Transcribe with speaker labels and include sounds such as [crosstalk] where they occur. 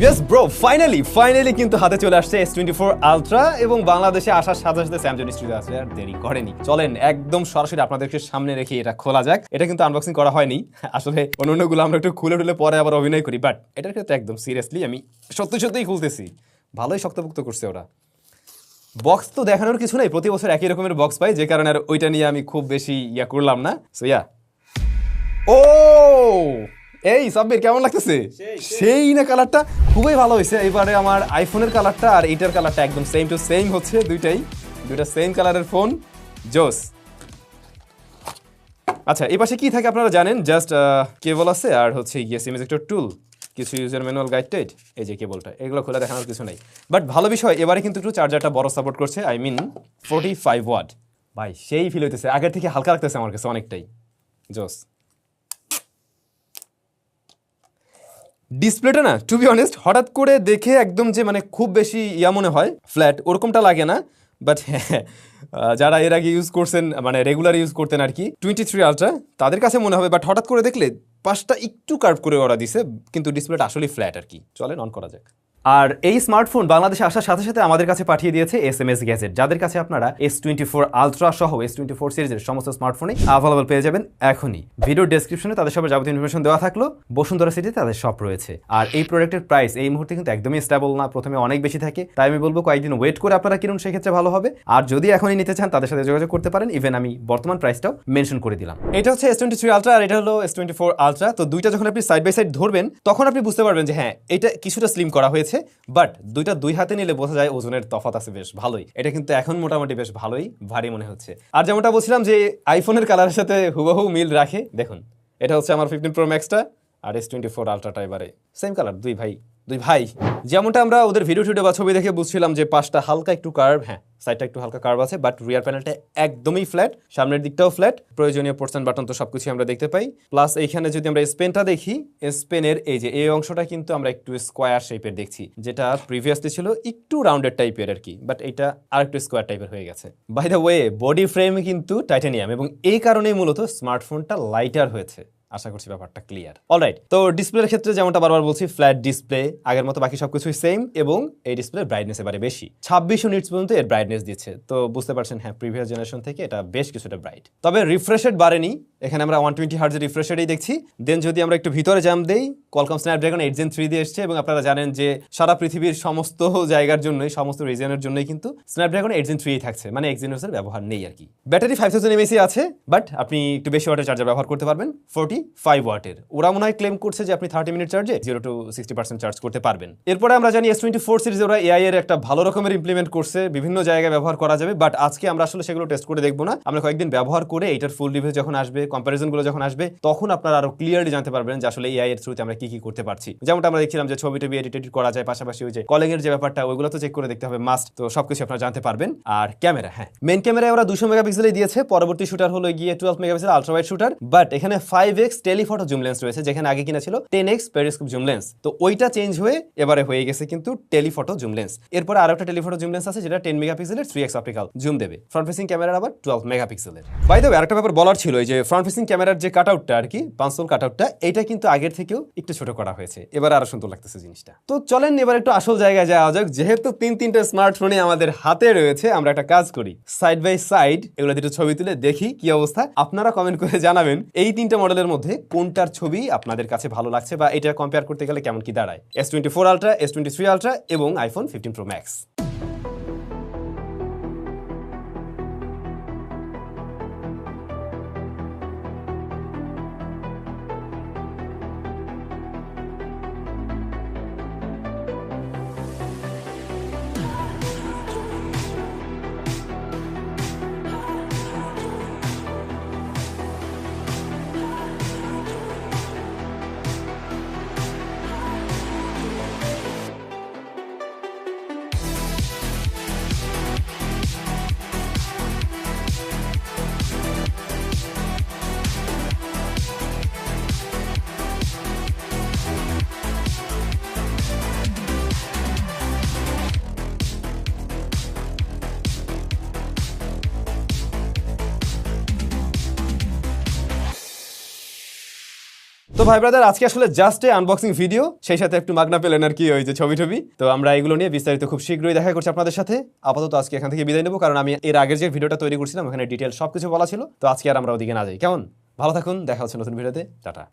Speaker 1: Yes bro finally finally কিন্তু হাতে চলে আসছে এস টোয়েন্টি ফোর আলট্রা এবং বাংলাদেশে আসার সাথে সাথে স্যামসাং স্টুডিও আসলে আর দেরি করেনি। চলেন, একদম সরাসরি আপনাদেরকে সামনে রেখে এটা খোলা যাক। এটা কিন্তু আনবক্সিং করা হয়নি। আসলে অন্য অন্যগুলো আমরা একটু খুলে টুলে পরে আবার অভিনয় করি বাট এটার ক্ষেত্রে একদম সিরিয়াসলি আমি সত্যি সত্যিই খুলতেছি। ভালোই শক্তপোক্ত করছে ওরা। বক্স তো দেখানোর কিছু নেই, প্রতি বছর একই রকমের বক্স পাই, যে কারণে আর ওইটা নিয়ে আমি খুব বেশি ইয়া করলাম না। সো ইয়া ও এই সাব্বির কেমন লাগতেছে? সেই না কালারটা খুবই ভালো হয়েছে। এবারে আমার আইফোনের কালারটা আর এইটার কালারটা একদম সেম টু সেম হচ্ছে দুইটাই। দুইটা সেম কালারের ফোন জোস। আচ্ছা এই পাশে কি থাকে আপনারা জানেন? জাস্ট কেবল আছে আর হচ্ছে গিয়ে সিমিজেক্টর টুল কিছু ইউজার ম্যানুয়াল গাইড টাইড এই যে কেবলটা এগুলো খোলা দেখানোর কিছু নেই। বাট ভালো বিষয় এবারে কিন্তু একটু চার্জারটা বড় সাপোর্ট করছে I mean forty five watt ভাই সেই ফিল হইতেছে। আগের থেকে হালকা লাগতেছে আমার কাছে অনেকটাই। জোস। ডিসপ্লেটা না টু বি অনেস্ট হঠাৎ করে দেখে একদম যে মানে খুব বেশি ইয়া মনে হয় ফ্ল্যাট ওরকমটা লাগে না। বাট [laughs] যারা এর আগে ইউজ করছেন মানে রেগুলার ইউজ করতেন আর কি টোয়েন্টি থ্রি আলট্রা তাদের কাছে মনে হবে বাট হঠাৎ করে দেখলে পাশটা একটু কার্ভ করে ওরা দিছে, কিন্তু ডিসপ্লেটা আসলে ফ্ল্যাট আর কি। চলে অন করা যাক। আর এই স্মার্টফোন বাংলাদেশে আসার সাথে সাথে আমাদের কাছে পাঠিয়ে দিয়েছে এস এম এস গ্যাজেট যাদের কাছে আপনারা এস টোয়েন্টি ফোর আলট্রা সহ এস টোয়েন্টি ফোর সিরিজের সমস্ত স্মার্টফোনে অ্যাভেলেবল পেয়ে যাবেন এখনই। ভিডিও ডেসক্রিপশনে তাদের সব যাবতীয় ইনফরমেশন দেওয়া থাকল। বসুন্ধরা সিটিতে তাদের শপ রয়েছে। আর এই প্রোডাক্টের প্রাইস এই মুহূর্তে কিন্তু একদমই স্টেবল না, প্রথমে অনেক বেশি থাকে। তাই আমি বলব কয়েকদিন ওয়েট করে আপনারা কিনুন, সেক্ষেত্রে ভালো হবে। আর যদি এখনই নিতে চান, তাদের সাথে যোগাযোগ করতে পারেন। ইভেন আমি বর্তমান প্রাইসটাও মেনশন করে দিলাম। এটা হচ্ছে এস টোয়েন্টি থ্রি আলট্রা আর এটা হলো এস টোয়েন্টি ফোর আলট্রা তো দুইটা যখন আপনি সাইড বাই সাইড ধরবেন, তখন আপনি বুঝতে পারবেন যে হ্যাঁ এটা কিছুটা স্লিম করা হয়েছে। বাট দুইটা দুই হাতে নিলে বোঝা যায় ওজনের তফাত আছে বেশ ভালোই। এটা কিন্তু এখন মোটামুটি বেশ ভালোই, ভারী মনে হচ্ছে। আর যেমনটা বলছিলাম যে আইফোনের কালারের সাথে হুবহু মিল রাখে, দেখুন, এটা হচ্ছে আমার ফিফটিন প্রো ম্যাক্সটা আর এস টোয়েন্টি ফোর আলট্রাটা এবারে। সেম কালার দুই ভাই দুই ভাই। যেমনটা আমরা ওদের ভিডিও টিডিও বা ছবি দেখে বুঝছিলাম যে পাশটা হালকা একটু কার্ভ হ্যাঁ সাইডটা একটু হালকা কার্ভ আছে বাট রিয়ার প্যানেলটা একদমই ফ্ল্যাট সামনের দিকটাও ফ্ল্যাট প্রয়োজনীয় পোর্শন বাটন তো সবকিছু আমরা দেখতে পাই। প্লাস এইখানে যদি আমরা স্পেনটা দেখি স্পেনের এই যে এই অংশটা কিন্তু আমরা একটু স্কোয়ার শেপের দেখছি, যেটা প্রিভিয়াসলি ছিল একটু রাউন্ডেড টাইপের আর কি বাট এটা আর একটু স্কোয়ার টাইপের হয়ে গেছে। By the way body frame কিন্তু টাইটানিয়াম এবং এই কারণেই মূলত স্মার্টফোনটা লাইটার হয়েছে। আশা করছি ব্যাপারটা ক্লিয়ার অলরাইট তো ডিসপ্লের ক্ষেত্রে যেমনটা বারবার বলছি ফ্ল্যাট ডিসপ্লে আগের মতো বাকি সবকিছুই সেম এবং এই ডিসপ্লের ব্রাইটনেস এবারে বেশি। ছাব্বিশশো নিটস পর্যন্ত এর ব্রাইটনেস দিচ্ছে। তো বুঝতে পারছেন হ্যাঁ প্রিভিয়াস জেনারেশন থেকে এটা বেশ কিছুটা ব্রাইট তবে রিফ্রেশেড বাড়েনি। এখানে আমরা ওয়ান টোয়েন্টি হার্জের রিফ্রেশেডই দেখছি। দেন যদি আমরা একটু ভিতরে জাম দেই Qualcomm Snapdragon eight gen three দিয়ে এসছে এবং আপনারা জানেন যে সারা পৃথিবীর সমস্ত জায়গার জন্যই, সমস্ত রিজনের জন্যই কিন্তু স্ন্যাপড্রাগন এইট জেন থ্রি থাকছে। মানে এক্সিনোসের ব্যবহার নেই আর কি। ব্যাটারি ফাইভ থাউজেন্ড এমএসি আছে বাট আপনি একটু বেশি ওয়াটের চার্জার ব্যবহার করতে পারবেন। ফোর্টি ফাইভ ওয়াটের ওরা মনে হয় ক্লেম করছে যে আপনি থার্টি মিনিট চার্জে zero to sixty percent charge করতে পারবেন। এরপরে আমরা জানি এস টোয়েন্টি ফোর সিরিজ ওরা এআই এর একটা ভালো রকমের ইমপ্লিমেন্ট করছে, বিভিন্ন জায়গায় ব্যবহার করা যাবে বাট আজকে আমরা আসলে সেগুলো টেস্ট করে দেখব না। আমরা কয়েকদিন ব্যবহার করে এটার ফুল রিভিউ যখন আসবে কম্পারিজনগুলো যখন আসবে, তখন আপনারা আরও ক্লিয়ারলি জানতে পারবেন যে আসলে এআই এর থ্রুতে আমরা কি কি করতে পারছি। যেমনটা আমরা দেখছিলাম যে ছবি টবি এডিট করা যায়, পাশাপাশি ওই যে কলিং এর যে ব্যাপারটা, ওইগুলো তো চেক করে দেখতে হবে মাস্ট তো সবকিছু আপনারা জানতে পারবেন। আর ক্যামেরা হ্যাঁ। মেন ক্যামেরায় ওরা দুশো মেগাপিক্সেলই দিয়েছে, পরবর্তী শুটার হলো গিয়ে twelve megapixel ultra wide shooter but এখানে ফাইভ টেলিফটো জুম লেন্স রয়েছে, যেখানে আগে কিনা ছিল ten X periscope zoom lens তো ওইটা চেঞ্জ হয়ে এবারে হয়ে গেছে কিন্তু টেলিফটো জুম লেন্স এরপরে আরও একটা টেলিফটো জুম লেন্স আছে, যেটা টেন মেগাপিক্সেলের থ্রি এক্স অপটিক্যাল জুম দেবে। ফ্রন্ট ফেসিং ক্যামেরার আবার টুয়েলভ মেগাপিক্সেলের বাই দ্য আরেকটা ব্যাপার বলার ছিল যে ফ্রন্ট ফেসিং ক্যামেরার যে কাট আউটটা আর কি পাঁচশোল কাট আউটটা এটা কিন্তু আগের থেকেও একটু ছোট করা হয়েছে। এবার আরও সুন্দর লাগতেছে জিনিসটা। তো চলেন এবার একটু আসল জায়গায় যাওয়া যাক, যেহেতু তিন তিনটা স্মার্টফোনে আমাদের হাতে রয়েছে, আমরা একটা কাজ করি। সাইড বাই সাইড এগুলো দুটো ছবি তুলে দেখি কি অবস্থা। আপনারা কমেন্ট করে জানাবেন, এই তিনটা মডেলের মধ্যে কোনটার ছবি আপনাদের কাছে ভালো লাগছে বা এটা কম্পেয়ার করতে গেলে কেমন কি দাঁড়ায়? S twenty four ultra S twenty three ultra এবং আইফোন ফিফটিন প্রো ম্যাক্স তো ভাই ব্রাদার আজকে আসলে জাস্ট এ আনবক্সিং ভিডিও সেই সাথে একটু মাগনা পেলেন আর কি ওই যে ছবি টবি। তো আমরা এগুলো নিয়ে বিস্তারিত খুব শীঘ্রই দেখা করছি আপনাদের সাথে। আপাতত আজকে এখান থেকে বিদায় নেব, কারণ আমি এর আগের যে ভিডিওটা তৈরি করছিলাম, ওখানে ডিটেল সবকিছু বলা ছিল। তো আজকে আর আমরা ওদিকে না যাই। কেমন? ভালো থাকুন, দেখা হচ্ছে নতুন ভিডিওতে টাটা।